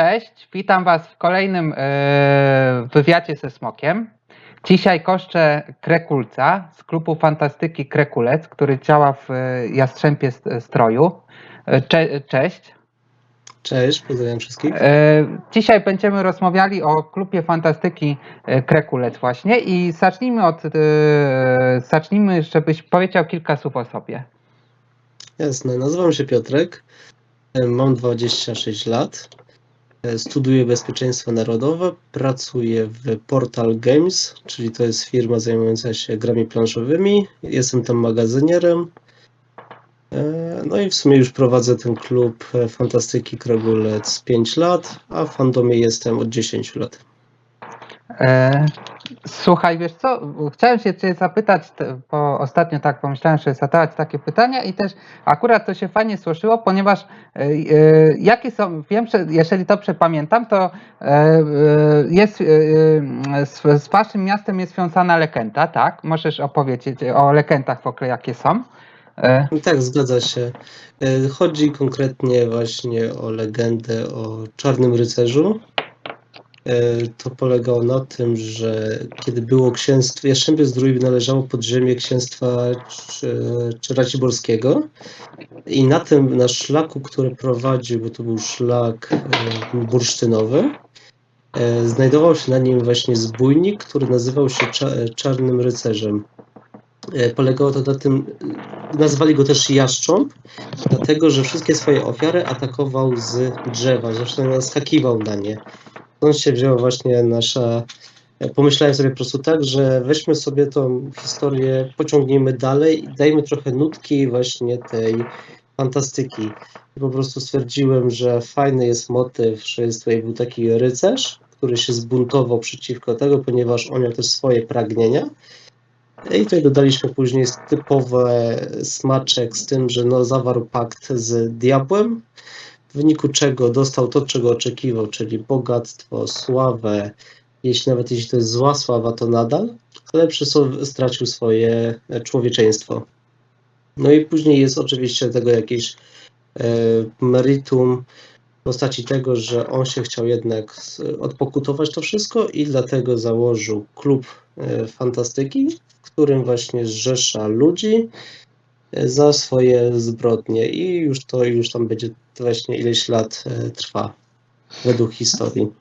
Cześć, witam Was w kolejnym e, wywiadzie ze Smokiem. Dzisiaj koszczę Krekulca z klubu Fantastyki Krekulec, który działa w e, Jastrzębie St- Stroju. E, Cze, cześć. Cześć, pozdrawiam wszystkich. E, Dzisiaj będziemy rozmawiali o klubie Fantastyki e, Krekulec właśnie i zacznijmy od, e, zacznijmy, żebyś powiedział kilka słów o sobie. Jasne, nazywam się Piotrek, e, mam 26 lat, e, studiuję bezpieczeństwo narodowe, pracuję w Portal Games, czyli to jest firma zajmująca się grami planszowymi, jestem tam magazynierem. E, No i w sumie już prowadzę ten klub e, Fantastyki Krogulec 5 lat, a w fandomie jestem od 10 lat. E, Słuchaj, wiesz co, chciałem się cię zapytać, bo ostatnio tak pomyślałem, że zadać takie pytania i też akurat to się fajnie słyszyło, ponieważ e, e, jakie są, wiem, że jeżeli dobrze pamiętam, to jest, z, waszym miastem jest związana legenda, tak? Możesz opowiedzieć o legendach w ogóle, jakie są? Tak, zgadza się. Chodzi konkretnie właśnie o legendę o Czarnym Rycerzu. E, To polegało na tym, że kiedy było księstwo, Jastrzębie Zdrój należało pod ziemię księstwa Cz- Raciborskiego i na tym, na szlaku, który prowadził, bo to był szlak e, bursztynowy, e, znajdował się na nim właśnie zbójnik, który nazywał się Cza- Czarnym Rycerzem. E, Polegało to na tym, nazwali go też Jaszcząb, dlatego że wszystkie swoje ofiary atakował z drzewa, zawsze naskakiwał na nie. Stąd się wzięła właśnie nasza. Pomyślałem sobie po prostu tak, że weźmy sobie tą historię, pociągnijmy dalej i dajmy trochę nutki właśnie tej fantastyki. I po prostu stwierdziłem, że fajny jest motyw, że jest tutaj był taki rycerz, który się zbuntował przeciwko tego, ponieważ on miał też swoje pragnienia. I tutaj dodaliśmy później typowe smaczek z tym, że no, zawarł pakt z diabłem, w wyniku czego dostał to, czego oczekiwał, czyli bogactwo, sławę, jeśli nawet jeśli to jest zła sława, to nadal, ale przez to stracił swoje e, człowieczeństwo. No i później jest oczywiście tego jakieś e, meritum w postaci tego, że on się chciał jednak odpokutować to wszystko i dlatego założył klub e, fantastyki, w którym właśnie zrzesza ludzi za swoje zbrodnie i już to już tam będzie właśnie ileś lat e, trwa według historii.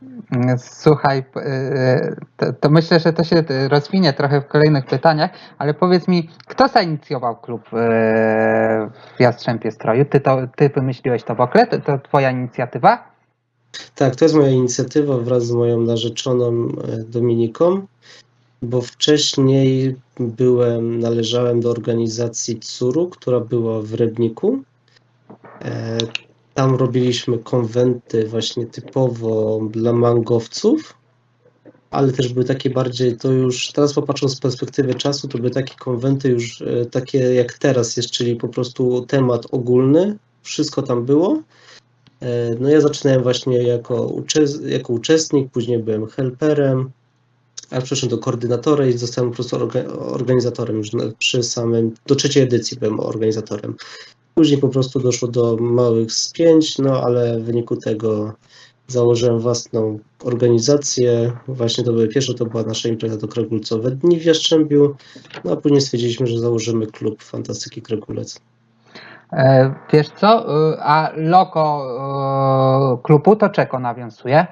Słuchaj, e, to, to myślę, że to się rozwinie trochę w kolejnych pytaniach, ale powiedz mi, kto zainicjował klub e, w Jastrzębie Stroju? Ty, to, ty wymyśliłeś to w ogóle? To, to twoja inicjatywa? Tak, to jest moja inicjatywa wraz z moją narzeczoną Dominiką, bo wcześniej byłem, należałem do organizacji CURU, która była w Rybniku. E, Tam robiliśmy konwenty właśnie typowo dla mangowców, ale też były takie bardziej, to już teraz popatrząc z perspektywy czasu, to były takie konwenty już e, takie jak teraz jest, czyli po prostu temat ogólny, wszystko tam było. E, No ja zaczynałem właśnie jako, jako uczestnik, później byłem helperem, a przeszedłem do koordynatora i zostałem po prostu orga- organizatorem już przy samym, do trzeciej edycji byłem organizatorem. Później po prostu doszło do małych spięć, no ale w wyniku tego założyłem własną organizację. Właśnie to były pierwsze, to była nasza impreza do Krogulcowe Dni w Jastrzębiu, no a później stwierdziliśmy, że założymy klub Fantastyki Krogulec. E, wiesz co, e, a logo e, klubu to czego nawiązuje?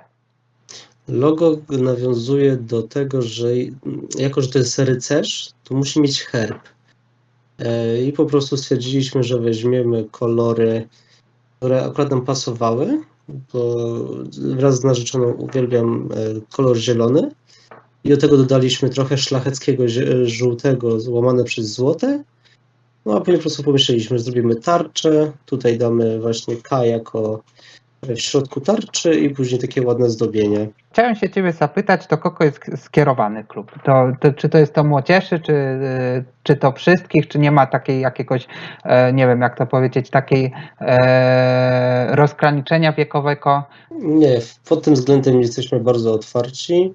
Logo nawiązuje do tego, że jako, że to jest rycerz, to musi mieć herb. E, I po prostu stwierdziliśmy, że weźmiemy kolory, które akurat nam pasowały, bo wraz z narzeczoną uwielbiam e, kolor zielony. I do tego dodaliśmy trochę szlacheckiego zie- żółtego złamane przez złote. No a po prostu pomyśleliśmy, że zrobimy tarczę. Tutaj damy właśnie K jako w środku tarczy i później takie ładne zdobienie. Chciałem się ciebie zapytać, do kogo jest skierowany klub? To, to, czy to jest to młodzieży, czy, e, czy to wszystkich, czy nie ma takiej jakiegoś, e, nie wiem jak to powiedzieć, takiej e, rozgraniczenia wiekowego? Nie, pod tym względem jesteśmy bardzo otwarci.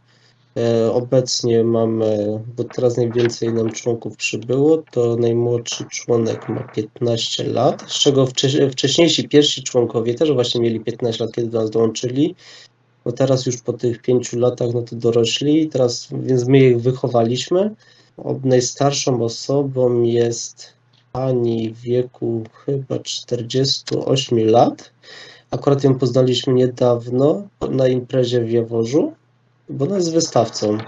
E, Obecnie mamy, bo teraz najwięcej nam członków przybyło, to najmłodszy członek ma 15 lat, z czego wcześ- wcześniejsi pierwsi członkowie też właśnie mieli 15 lat, kiedy do nas dołączyli. Bo teraz już po tych 5 latach, no to dorośli, teraz, więc my ich wychowaliśmy. Najstarszą osobą jest pani w wieku chyba 48 lat. Akurat ją poznaliśmy niedawno na imprezie w Jaworzu, bo ona jest wystawcą.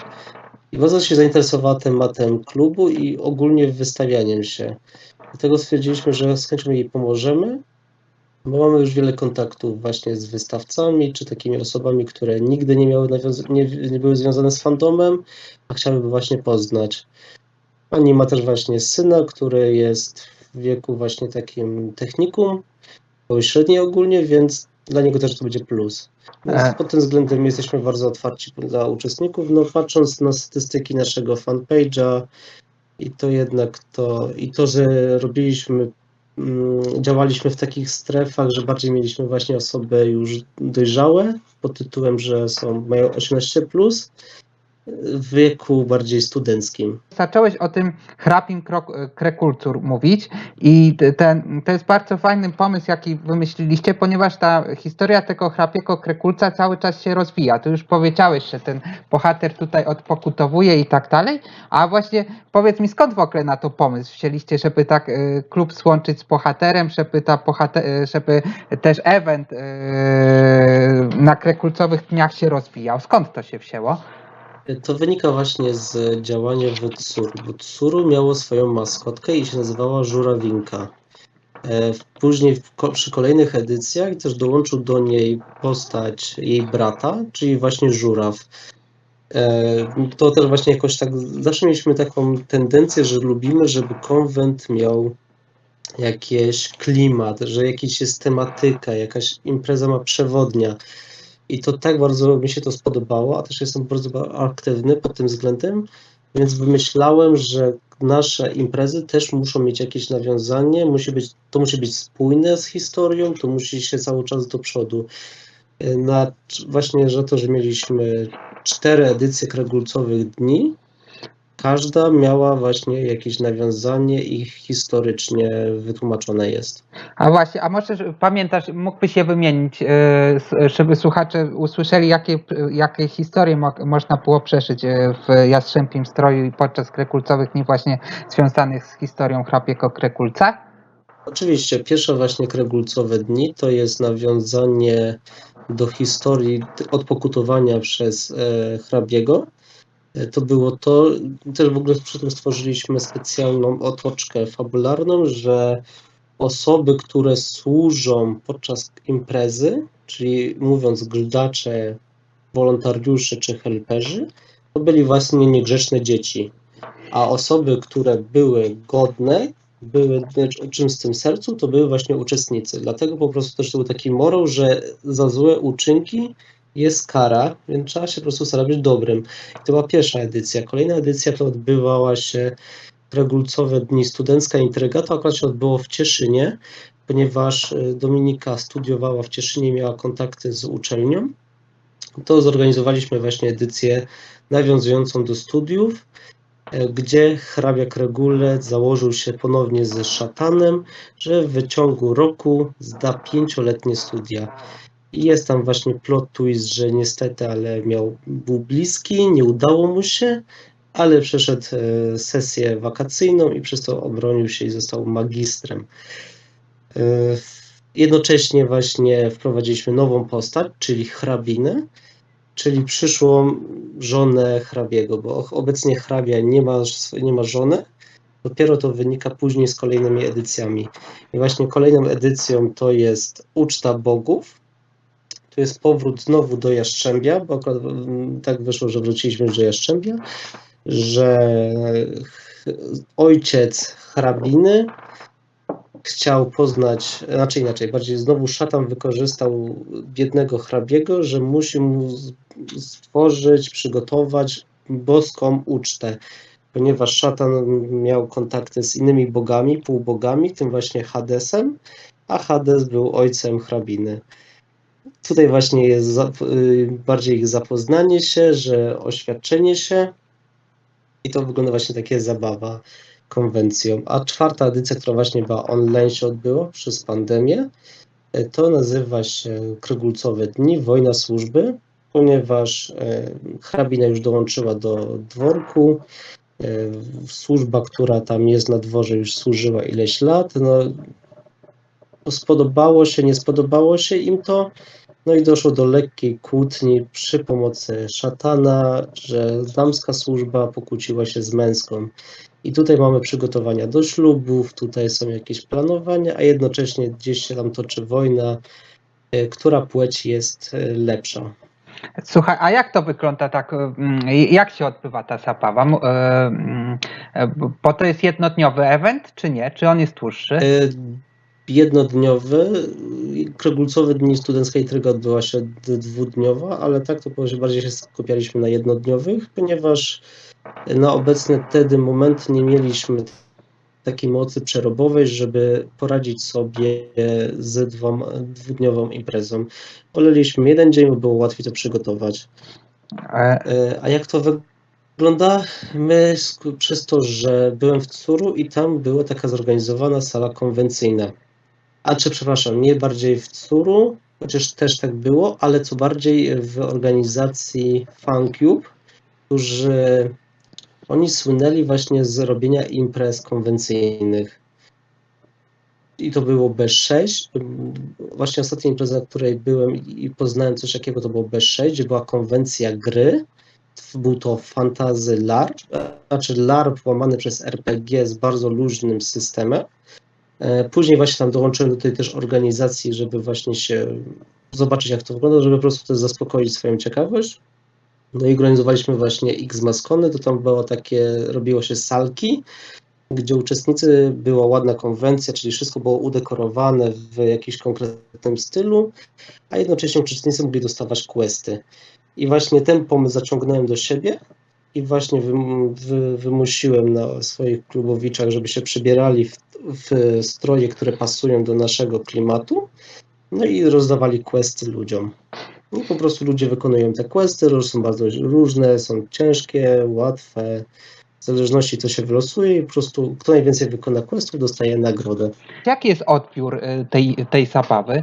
I bardzo się zainteresowała tematem klubu i ogólnie wystawianiem się. Dlatego stwierdziliśmy, że z chęcią jej pomożemy, bo mamy już wiele kontaktów właśnie z wystawcami, czy takimi osobami, które nigdy nie miały nie, nie były związane z fandomem, a chciałyby właśnie poznać. Pani ma też właśnie syna, który jest w wieku właśnie takim technikum, szkoły średniej ogólnie, więc dla niego też to będzie plus. Więc pod tym względem jesteśmy bardzo otwarci dla uczestników. No patrząc na statystyki naszego fanpage'a i to jednak to, i to, że robiliśmy, mm, działaliśmy w takich strefach, że bardziej mieliśmy właśnie osoby już dojrzałe pod tytułem, że są, mają 18+, plus, wieku bardziej studenckim. Zacząłeś o tym hrapim krok- krekultur mówić i ten, to jest bardzo fajny pomysł, jaki wymyśliliście, ponieważ ta historia tego hrapiego krekulca cały czas się rozwija. Tu już powiedziałeś, że ten bohater tutaj odpokutowuje i tak dalej, a właśnie powiedz mi skąd w ogóle na to pomysł wzięliście, żeby tak y, klub złączyć z bohaterem, żeby, ta bohater, y, żeby też event y, na krekulcowych dniach się rozwijał. Skąd to się wzięło? To wynika właśnie z działania Wutsuru. Wutsuru miało swoją maskotkę i się nazywała Żurawinka. E, Później przy kolejnych edycjach też dołączył do niej postać jej brata, czyli właśnie Żuraw. E, To też właśnie jakoś tak, zawsze mieliśmy taką tendencję, że lubimy, żeby konwent miał jakiś klimat, że jakiś jest tematyka, jakaś impreza ma przewodnia. I to tak bardzo mi się to spodobało, a też jestem bardzo ba- aktywny pod tym względem, więc wymyślałem, że nasze imprezy też muszą mieć jakieś nawiązanie, musi być, to musi być spójne z historią, to musi się cały czas do przodu. Na, właśnie, że to, że mieliśmy cztery edycje kregulcowych dni, każda miała właśnie jakieś nawiązanie i historycznie wytłumaczone jest. A właśnie, a możesz, pamiętasz, mógłbyś je wymienić, e, żeby słuchacze usłyszeli, jakie, jakie historie mo, można było przeżyć e, w Jastrzębim Stroju i podczas krekulcowych dni właśnie związanych z historią hrabiego krekulca? Oczywiście, pierwsze właśnie kregulcowe dni to jest nawiązanie do historii odpokutowania przez e, hrabiego. E, To było to, też w ogóle przy tym stworzyliśmy specjalną otoczkę fabularną, że osoby, które służą podczas imprezy, czyli mówiąc gldacze, wolontariusze czy helperzy, to byli właśnie niegrzeczne dzieci. A osoby, które były godne, były o czystym sercu, to były właśnie uczestnicy. Dlatego po prostu też był taki morał, że za złe uczynki jest kara, więc trzeba się po prostu starać dobrym. I to była pierwsza edycja. Kolejna edycja to odbywała się Regulcowe Dni Studencka Intryga. To akurat się odbyło w Cieszynie, ponieważ y, Dominika studiowała w Cieszynie miała kontakty z uczelnią. To zorganizowaliśmy właśnie edycję nawiązującą do studiów, e, gdzie hrabia Kregulec założył się ponownie ze szatanem, że w ciągu roku zda pięcioletnie studia. I jest tam właśnie plot twist, że niestety, ale miał, był bliski, nie udało mu się, ale przeszedł e, sesję wakacyjną i przez to obronił się i został magistrem. E, Jednocześnie właśnie wprowadziliśmy nową postać, czyli hrabinę, czyli przyszłą żonę hrabiego, bo obecnie hrabia nie ma, nie ma żony, dopiero to wynika później z kolejnymi edycjami. I właśnie kolejną edycją to jest Uczta Bogów, jest powrót znowu do Jastrzębia, bo akurat mm, tak wyszło, że wróciliśmy do Jastrzębia, że ojciec hrabiny chciał poznać, znaczy inaczej, bardziej znowu szatan wykorzystał biednego hrabiego, że musi mu stworzyć, przygotować boską ucztę, ponieważ szatan miał kontakty z innymi bogami, półbogami, tym właśnie Hadesem, a Hades był ojcem hrabiny. Tutaj właśnie jest za, y, bardziej zapoznanie się, że oświadczenie się. I to wygląda właśnie takie zabawa konwencją. A czwarta edycja, która właśnie była online się odbyła przez pandemię, e, to nazywa się Krygulcowe Dni, Wojna Służby, ponieważ e, hrabina już dołączyła do dworku, służba, która tam jest na dworze już służyła ileś lat, no spodobało się, nie spodobało się im to, no i doszło do lekkiej kłótni przy pomocy szatana, że damska służba pokłóciła się z męską. I tutaj mamy przygotowania do ślubów, tutaj są jakieś planowania, a jednocześnie gdzieś się tam toczy wojna, e, która płeć jest e, lepsza. Słuchaj, a jak to wygląda tak, mm, jak się odbywa ta zabawa? E, Bo to jest jednodniowy event, czy nie? Czy on jest dłuższy? Jednodniowy, krogulcowe dni studenckiej tryga odbyła się dwudniowa, ale tak to powiedzieć, bardziej się skupialiśmy na jednodniowych, ponieważ na obecny wtedy moment nie mieliśmy takiej mocy przerobowej, żeby poradzić sobie z dwoma, dwudniową imprezą. Woleliśmy jeden dzień, bo było łatwiej to przygotować. E, E, A jak to wygląda? My przez to, że byłem w Curu i tam była taka zorganizowana sala konwencyjna. A czy przepraszam, nie bardziej w Curu, chociaż też tak było, ale co bardziej w organizacji FunCube, którzy oni słynęli właśnie z robienia imprez konwencyjnych. I to było B6. Właśnie ostatnia impreza, na której byłem i poznałem coś takiego, to było B6, gdzie była konwencja gry. Był to fantazy LARP, e, znaczy LARP łamany przez RPG z bardzo luźnym systemem. E, Później właśnie tam dołączyłem do tej też organizacji, żeby właśnie się zobaczyć, jak to wygląda, żeby po prostu też zaspokoić swoją ciekawość. No i organizowaliśmy właśnie X-Maskony, to tam było takie, robiło się salki, gdzie uczestnicy, była ładna konwencja, czyli wszystko było udekorowane w jakimś konkretnym stylu, a jednocześnie uczestnicy mogli dostawać questy. I właśnie ten pomysł zaciągnąłem do siebie i właśnie wym, wy, wymusiłem na swoich klubowiczach, żeby się przebierali w, w stroje, które pasują do naszego klimatu, no i rozdawali questy ludziom. I po prostu ludzie wykonują te questy, są bardzo różne, są ciężkie, łatwe, w zależności co się wylosuje i po prostu kto najwięcej wykona questów dostaje nagrodę. Jaki jest odbiór y, tej, tej zabawy?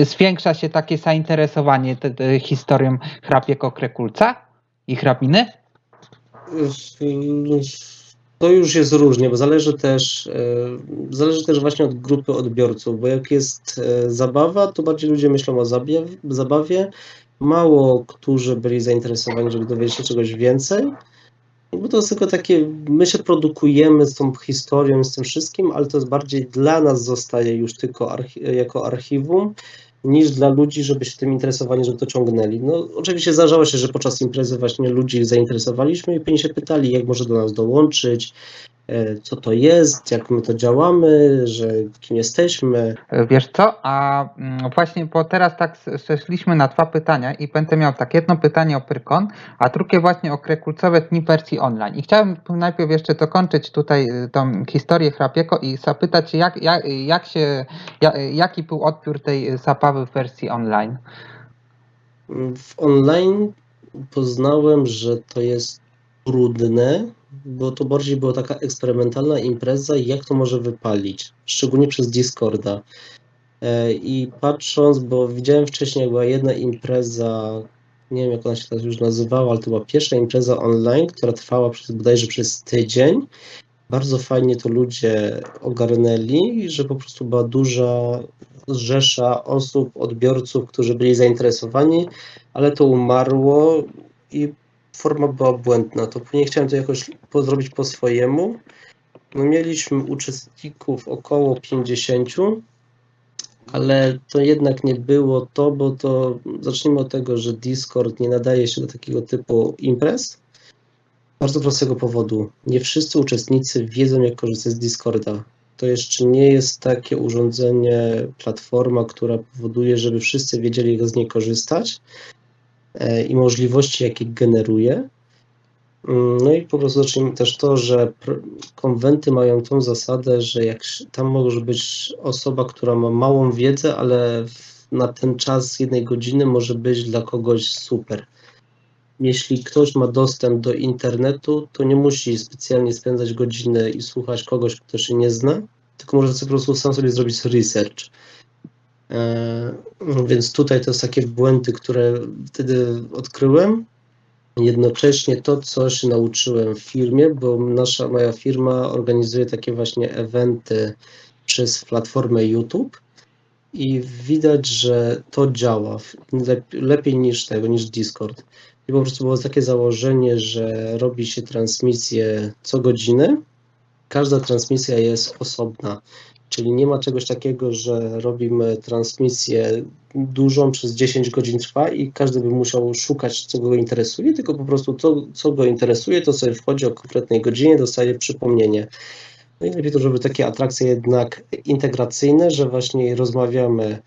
Y, Zwiększa się takie zainteresowanie te, te historią hrabiego Krekulca i hrabiny? To już jest różnie, bo zależy też, e, zależy też właśnie od grupy odbiorców, bo jak jest e, zabawa, to bardziej ludzie myślą o zabawie. Mało którzy byli zainteresowani, żeby dowiedzieć się czegoś więcej. Bo to jest tylko takie, my się produkujemy z tą historią, z tym wszystkim, ale to jest bardziej dla nas zostaje już tylko archi- jako archiwum, niż dla ludzi, żeby się tym interesowali, żeby to ciągnęli. No, oczywiście zdarzało się, że podczas imprezy właśnie ludzi zainteresowaliśmy i pewnie się pytali, jak może do nas dołączyć, co to jest, jak my to działamy, że kim jesteśmy. Y, Wiesz co, a mm, właśnie, bo teraz tak s- zeszliśmy na dwa pytania i będę miał tak jedno pytanie o Pyrkon, a drugie właśnie o Krekulcowe dni wersji online. I chciałem najpierw jeszcze dokończyć tutaj y, tą historię hrabiego i zapytać jak, jak, jak się, ja- jaki był odbiór tej zabawy w wersji online? W online poznałem, że to jest trudne, bo to bardziej była taka eksperymentalna impreza jak to może wypalić, szczególnie przez Discorda. E, I patrząc, bo widziałem wcześniej, jak była jedna impreza, nie wiem jak ona się teraz już nazywała, ale to była pierwsza impreza online, która trwała przez, bodajże przez tydzień. Bardzo fajnie to ludzie ogarnęli, że po prostu była duża rzesza osób, odbiorców, którzy byli zainteresowani, ale to umarło i forma była błędna. To później chciałem to jakoś po- zrobić po swojemu. No, mieliśmy uczestników około 50, ale to jednak nie było to, bo to zacznijmy od tego, że Discord nie nadaje się do takiego typu imprez. Bardzo prostego powodu. Nie wszyscy uczestnicy wiedzą, jak korzystać z Discorda. To jeszcze nie jest takie urządzenie, platforma, która powoduje, żeby wszyscy wiedzieli, jak z niej korzystać i możliwości, jakie generuje. Mm, No i po prostu zacznijmy też to, że konwenty mają tą zasadę, że jak tam może być osoba, która ma małą wiedzę, ale na ten czas jednej godziny może być dla kogoś super. Jeśli ktoś ma dostęp do internetu, to nie musi specjalnie spędzać godziny i słuchać kogoś, kto się nie zna, tylko może po prostu sam sobie zrobić research. E, Więc tutaj to są takie błędy, które wtedy odkryłem. Jednocześnie to, co się nauczyłem w firmie, bo nasza, moja firma organizuje takie właśnie eventy przez platformę YouTube i widać, że to działa lep- lepiej niż tego, niż Discord. I po prostu było takie założenie, że robi się transmisję co godzinę. Każda transmisja jest osobna, czyli nie ma czegoś takiego, że robimy transmisję dużą, przez 10 godzin trwa i każdy by musiał szukać, co go interesuje, tylko po prostu to, co go interesuje, to sobie wchodzi o konkretnej godzinie, dostaje przypomnienie. No i lepiej to, żeby takie atrakcje jednak integracyjne, że właśnie rozmawiamy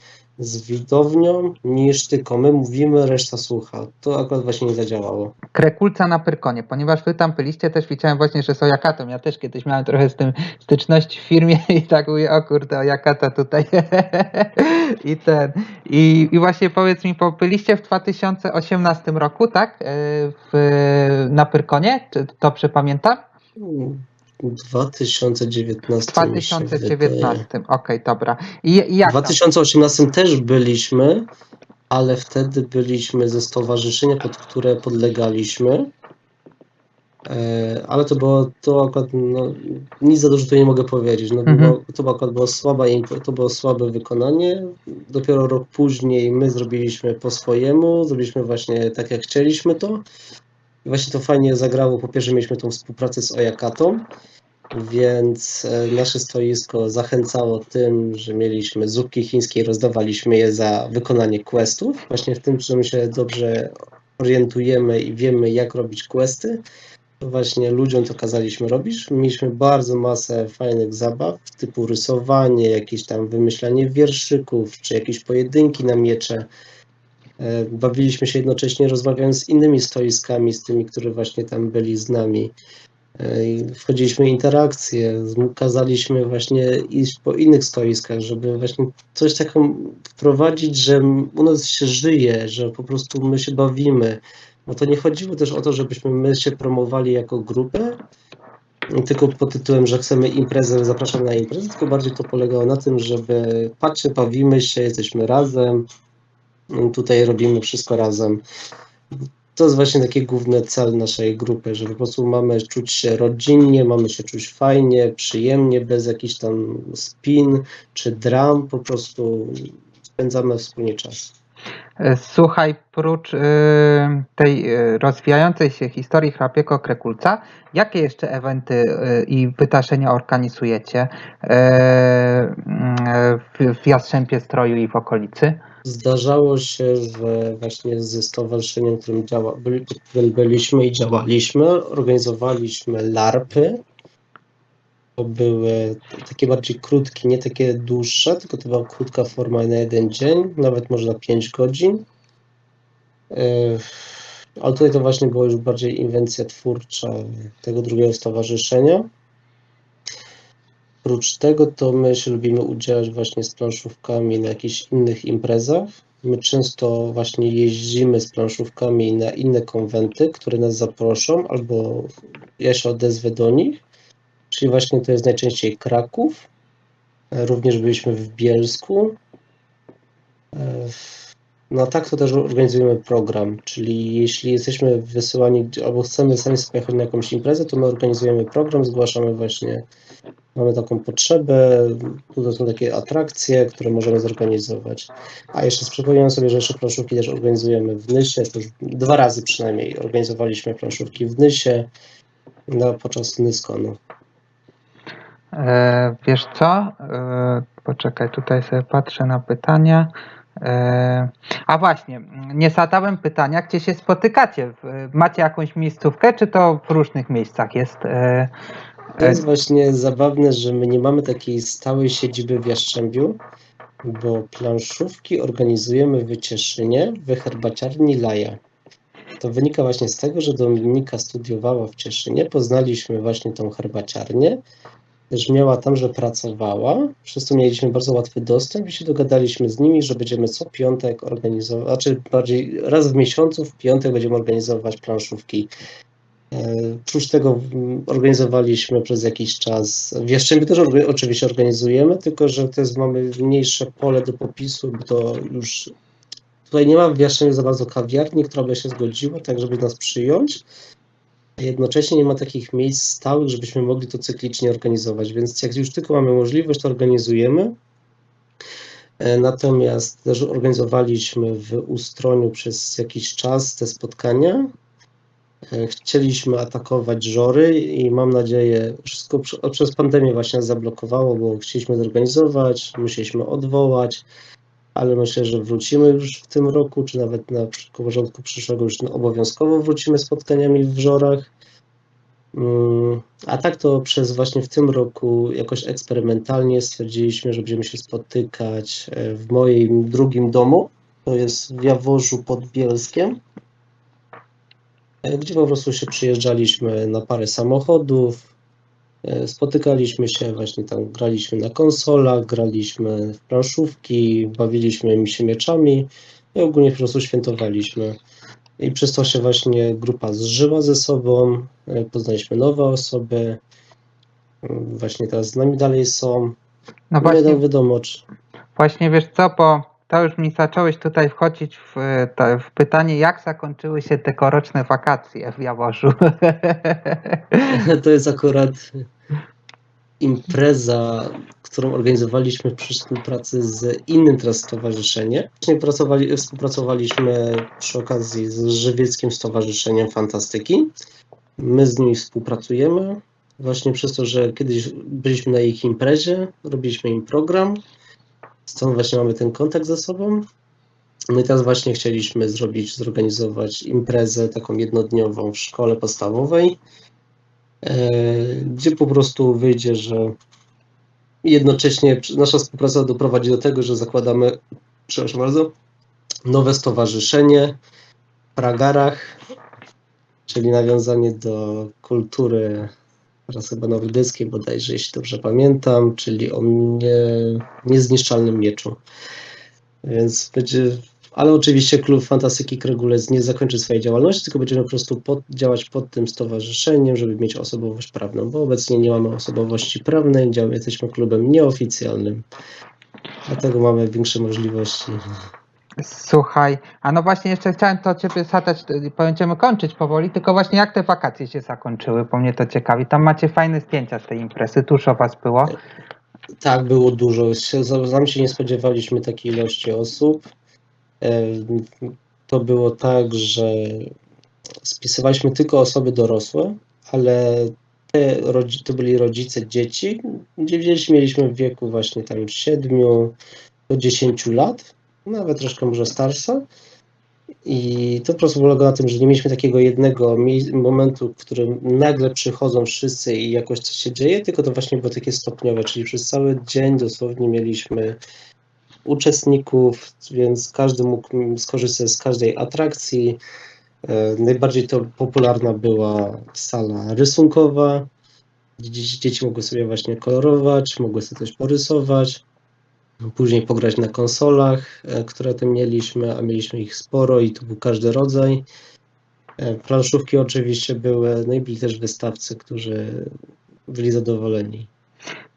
z widownią, niż tylko my mówimy, reszta słucha. To akurat właśnie nie zadziałało. Krekulca na Pyrkonie, ponieważ wy tam byliście, też widziałem właśnie, że są Jakatą. Ja też kiedyś miałem trochę z tym styczność w firmie i tak mówię, o kurde, o Jakata tutaj. I ten. I, I właśnie powiedz mi, byliście w 2018 roku, tak? E, W, na Pyrkonie? Czy to przepamiętam? W 2019. W mi się wydaje. 2019. Okej, dobra. I, W tam? 2018 też byliśmy, ale wtedy byliśmy ze stowarzyszenia, pod które podlegaliśmy. E, Ale to było, to akurat, no, nic za dużo tu nie mogę powiedzieć. No, Mhm. było, to akurat było słaba, imp- to było słabe wykonanie. Dopiero rok później my zrobiliśmy po swojemu, zrobiliśmy właśnie tak, jak chcieliśmy to. I właśnie to fajnie zagrało. Po pierwsze, mieliśmy tą współpracę z Ojakatą, więc e, nasze stoisko zachęcało tym, że mieliśmy zupki chińskie rozdawaliśmy je za wykonanie questów. Właśnie w tym, że my się dobrze orientujemy i wiemy, jak robić questy, to właśnie ludziom to kazaliśmy robić. Mieliśmy bardzo masę fajnych zabaw, typu rysowanie, jakieś tam wymyślanie wierszyków, czy jakieś pojedynki na miecze. E, Bawiliśmy się jednocześnie rozmawiając z innymi stoiskami, z tymi, które właśnie tam byli z nami. E, Wchodziliśmy w interakcje, kazaliśmy właśnie iść po innych stoiskach, żeby właśnie coś taką wprowadzić, że u nas się żyje, że po prostu my się bawimy. Bo to nie chodziło też o to, żebyśmy my się promowali jako grupę, tylko pod tytułem, że chcemy imprezę, zapraszamy na imprezę, tylko bardziej to polegało na tym, żeby patrzcie, bawimy się, jesteśmy razem, tutaj robimy wszystko razem. To jest właśnie taki główny cel naszej grupy, że po prostu mamy czuć się rodzinnie, mamy się czuć fajnie, przyjemnie, bez jakichś tam spin czy dram, po prostu spędzamy wspólnie czas. Słuchaj, prócz y, tej y, rozwijającej się historii hrabiego Krekulca, jakie jeszcze eventy y, i wydarzenia organizujecie y, mm, w, w Jastrzębie Stroju i w okolicy? Zdarzało się, że właśnie ze stowarzyszeniem, którym działa, byli, którym byliśmy i działaliśmy, organizowaliśmy larpy. To były takie bardziej krótkie, nie takie dłuższe, tylko to była krótka forma na jeden dzień, nawet może na 5 godzin. Ale tutaj to właśnie była już bardziej inwencja twórcza tego drugiego stowarzyszenia. Oprócz tego to my się lubimy udzielać właśnie z planszówkami na jakichś innych imprezach. My często właśnie jeździmy z planszówkami na inne konwenty, które nas zaproszą, albo ja się odezwę do nich. Czyli właśnie to jest najczęściej Kraków. Również byliśmy w Bielsku. No tak to też organizujemy program, czyli jeśli jesteśmy wysyłani albo chcemy sami sobie jechać na jakąś imprezę, to my organizujemy program, zgłaszamy właśnie Mamy taką potrzebę, tutaj są takie atrakcje, które możemy zorganizować. A jeszcze przypominam sobie, że jeszcze planszówki też organizujemy w Nysie, to już dwa razy przynajmniej organizowaliśmy planszówki w Nysie na, podczas Nyskonu. E, wiesz co? E, poczekaj, tutaj sobie patrzę na pytania. E, a właśnie, nie zadałem pytania, gdzie się spotykacie? Macie jakąś miejscówkę, czy to w różnych miejscach jest? E, To jest właśnie zabawne, że my nie mamy takiej stałej siedziby w Jastrzębiu, bo planszówki organizujemy w Cieszynie, w herbaciarni Laja. To wynika właśnie z tego, że Dominika studiowała w Cieszynie, poznaliśmy właśnie tą herbaciarnię brzmiała tam, że pracowała, przez to mieliśmy bardzo łatwy dostęp i się dogadaliśmy z nimi, że będziemy co piątek organizować, znaczy bardziej raz w miesiącu, w piątek będziemy organizować planszówki. E, Oprócz tego mm, organizowaliśmy przez jakiś czas, w Jastrzębiu też oczywiście organizujemy, tylko że to jest, mamy mniejsze pole do popisu, bo to już tutaj nie ma w Jastrzębiu za bardzo kawiarni, która by się zgodziła, tak żeby nas przyjąć. Jednocześnie nie ma takich miejsc stałych, żebyśmy mogli to cyklicznie organizować, więc jak już tylko mamy możliwość, to organizujemy. E, Natomiast też organizowaliśmy w Ustroniu przez jakiś czas te spotkania. E, Chcieliśmy atakować żory i mam nadzieję, wszystko przez pandemię właśnie zablokowało, bo chcieliśmy zorganizować, musieliśmy odwołać, ale myślę, że wrócimy już w tym roku, czy nawet na początku przyszłego już obowiązkowo wrócimy spotkaniami w żorach. Mm, A tak to przez właśnie w tym roku jakoś eksperymentalnie stwierdziliśmy, że będziemy się spotykać e, w moim drugim domu. To jest w Jaworzu pod Bielskiem, gdzie po prostu się przyjeżdżaliśmy na parę samochodów, e, spotykaliśmy się, właśnie tam graliśmy na konsolach, graliśmy w planszówki, bawiliśmy się mieczami i ogólnie po prostu świętowaliśmy. I przez to się właśnie grupa zżyła ze sobą, e, poznaliśmy nowe osoby, mm, właśnie teraz z nami dalej są. No właśnie, wiadomo, wiadomo, czy- właśnie wiesz co, bo to już mi zacząłeś tutaj wchodzić w, e, to, w pytanie, jak zakończyły się tegoroczne wakacje w Jaworzu. to jest akurat impreza, którą organizowaliśmy przy współpracy z innym teraz stowarzyszeniem. Pracowali, współpracowaliśmy przy okazji z Żywieckim Stowarzyszeniem Fantastyki. My z nimi współpracujemy właśnie przez to, że kiedyś byliśmy na ich imprezie, robiliśmy im program, stąd właśnie mamy ten kontakt ze sobą. No i teraz właśnie chcieliśmy zrobić, zorganizować imprezę taką jednodniową w szkole podstawowej, e, gdzie po prostu wyjdzie, że jednocześnie nasza współpraca doprowadzi do tego, że zakładamy, przepraszam bardzo, nowe stowarzyszenie w Pragarach, czyli nawiązanie do kultury teraz chyba nordyckiej bodajże, jeśli dobrze pamiętam, czyli o nie, niezniszczalnym mieczu. Więc będzie, ale oczywiście klub Fantastyki Kregulec nie zakończy swojej działalności, tylko będziemy po prostu pod, działać pod tym stowarzyszeniem, żeby mieć osobowość prawną, bo obecnie nie mamy osobowości prawnej, jesteśmy klubem nieoficjalnym. Dlatego mamy większe możliwości. Słuchaj, a no właśnie jeszcze chciałem to ciebie zadać, będziemy kończyć powoli, tylko właśnie jak te wakacje się zakończyły, bo mnie to ciekawi. Tam macie fajne zdjęcia z tej imprezy, dużo was było. Tak, było dużo. Nam się nie spodziewaliśmy takiej ilości osób. E, To było tak, że spisywaliśmy tylko osoby dorosłe, ale te to byli rodzice dzieci. Dzieci mieliśmy w wieku właśnie tam 7 do 10 lat, nawet troszkę może starsze. I to po prostu polega na tym, że nie mieliśmy takiego jednego momentu, w którym nagle przychodzą wszyscy i jakoś coś się dzieje, tylko to właśnie było takie stopniowe, czyli przez cały dzień dosłownie mieliśmy uczestników, więc każdy mógł skorzystać z każdej atrakcji. E, Najbardziej to popularna była sala rysunkowa, dzieci mogły sobie właśnie kolorować, mogły sobie coś porysować. Później pograć na konsolach, e, które tam mieliśmy, a mieliśmy ich sporo i to był każdy rodzaj. E, Planszówki oczywiście były, no i byli też wystawcy, którzy byli zadowoleni.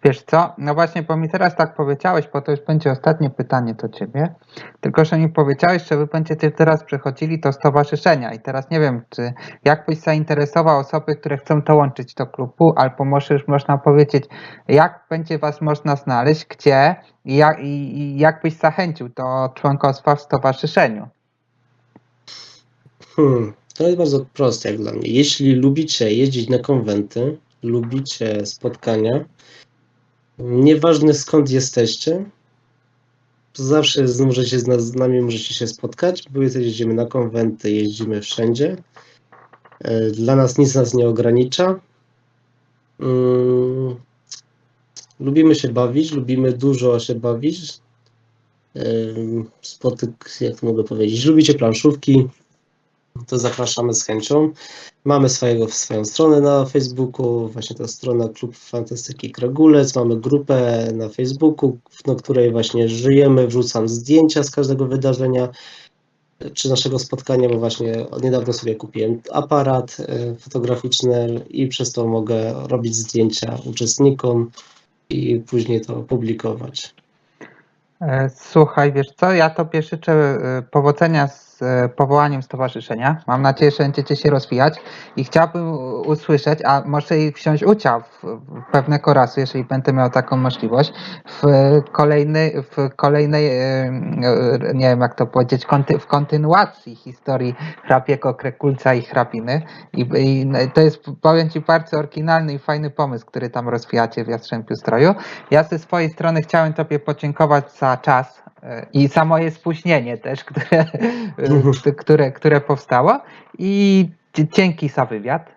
Wiesz co, no właśnie, bo mi teraz tak powiedziałeś, bo to już będzie ostatnie pytanie do ciebie, tylko że mi powiedziałeś, że wy będziecie teraz przechodzili do stowarzyszenia i teraz nie wiem, czy jak byś zainteresował osoby, które chcą dołączyć do klubu, albo może już można powiedzieć, jak będzie was można znaleźć, gdzie i jak, i, i jak byś zachęcił do członkostwa w stowarzyszeniu. Hmm, to jest bardzo proste jak dla mnie. Jeśli lubicie jeździć na konwenty, lubicie spotkania, nieważne skąd jesteście, zawsze możecie z, nas, z nami możecie się spotkać, bo jeździmy na konwenty, jeździmy wszędzie. E, Dla nas nic nas nie ogranicza. Mm, Lubimy się bawić, lubimy dużo się bawić. Em, Spotyk, jak to mogę powiedzieć, lubicie planszówki, to zapraszamy z chęcią. Mamy swojego, swoją stronę na Facebooku, właśnie ta strona Klub Fantastyki Kragulec. Mamy grupę na Facebooku, na której właśnie żyjemy. Wrzucam zdjęcia z każdego wydarzenia czy naszego spotkania, bo właśnie niedawno sobie kupiłem aparat e, fotograficzny i przez to mogę robić zdjęcia uczestnikom i później to publikować. E, Słuchaj, wiesz co, ja tobie życzę e, powodzenia z e, powołaniem stowarzyszenia. Mam nadzieję, że będziecie się rozwijać i chciałbym usłyszeć, a może i wziąć udział w, pewnego razu, jeżeli będę miał taką możliwość, w kolejnej, w kolejnej e, e, nie wiem jak to powiedzieć, konty, w kontynuacji historii hrabiego Krekulca i hrabiny. I, I to jest, powiem Ci, bardzo oryginalny i fajny pomysł, który tam rozwijacie w Jastrzębiu Stroju. Ja ze swojej strony chciałem Tobie podziękować za czas e, i za moje spóźnienie też, które, e, które, które powstało. I dzięki za wywiad.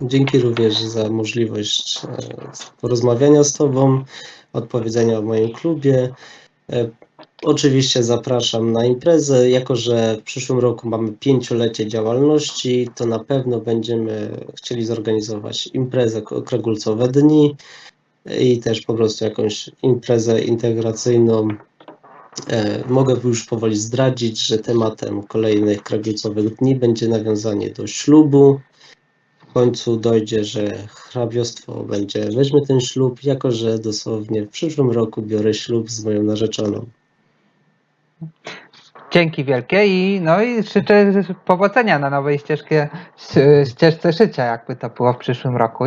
Dzięki również za możliwość e, porozmawiania z Tobą, odpowiedzenia o moim klubie. E, Oczywiście zapraszam na imprezę. Jako, że w przyszłym roku mamy pięciolecie działalności, to na pewno będziemy chcieli zorganizować imprezę k- Kragulcowe Dni i też po prostu jakąś imprezę integracyjną. E, Mogę już powoli zdradzić, że tematem kolejnych Kragulcowych Dni będzie nawiązanie do ślubu w końcu dojdzie, że hrabiostwo będzie, weźmie ten ślub, jako że dosłownie w przyszłym roku biorę ślub z moją narzeczoną. Dzięki wielkie i no i życzę powodzenia na nowej ścieżkie, ścieżce życia, jakby to było w przyszłym roku.